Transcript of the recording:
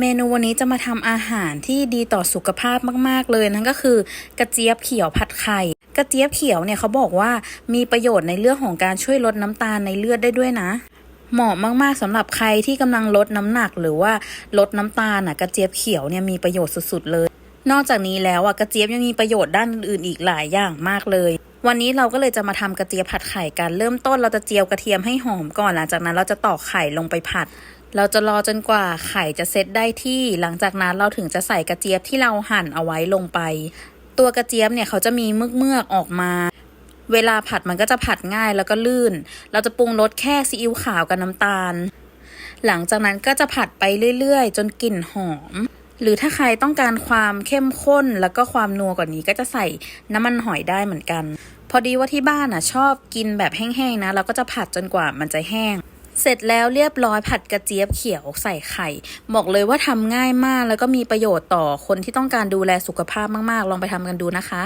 เมนูวันนี้จะมาทำอาหารที่ดีต่อสุขภาพมาก ๆ เลยนั่นก็คือกระเจี๊ยบเขียวผัดไข่ กระเจี๊ยบเขียวเนี่ยเขาบอกว่ามีประโยชน์ในเรื่องของการช่วยลดน้ำตาลในเลือดได้ด้วยนะ เหมาะมากๆสำหรับใครที่กำลังลดน้ำหนักหรือว่าลดน้ำตาลน่ะกระเจี๊ยบเขียวเนี่ยมีประโยชน์สุดๆเลย นอกจากนี้แล้วอะกระเจี๊ยบยังมีประโยชน์ด้านอื่นอีกหลายอย่างมากเลย วันนี้เราก็เลยจะมาทำกระเจี๊ยบผัดไข่กันเริ่มต้นเราจะเจียวกระเทียมให้หอมก่อนหลังจากนั้นเราจะตอกไข่ลงไปผัด เราจะรอจนกว่าไข่จะเซตได้ที่ หลังจากนั้นเราถึงจะใส่กระเจี๊ยบที่เราหั่นเอาไว้ลงไป ตัวกระเจี๊ยบเนี่ยเขาจะมีเมือกเมือกๆออกมา เวลาผัดมันก็จะผัดง่ายแล้วก็ลื่น เราจะปรุงรสแค่ซีอิ๊วขาวกับน้ำตาล หลังจากนั้นก็จะผัดไปเรื่อยๆ จนกลิ่นหอม หรือถ้าใครต้องการความเข้มข้นแล้วก็ความนัวกว่านี้ก็จะใส่น้ำมันหอยได้เหมือนกัน พอดีว่าที่บ้านอะชอบกินแบบแห้งๆนะเราก็จะผัดจนกว่ามันจะแห้ง เสร็จแล้วเรียบร้อยผัดกระเจี๊ยบเขียวใส่ไข่ บอกเลยว่าทำง่ายมากแล้วก็มีประโยชน์ต่อคนที่ต้องการดูแลสุขภาพมากๆ ลองไปทำกันดูนะคะ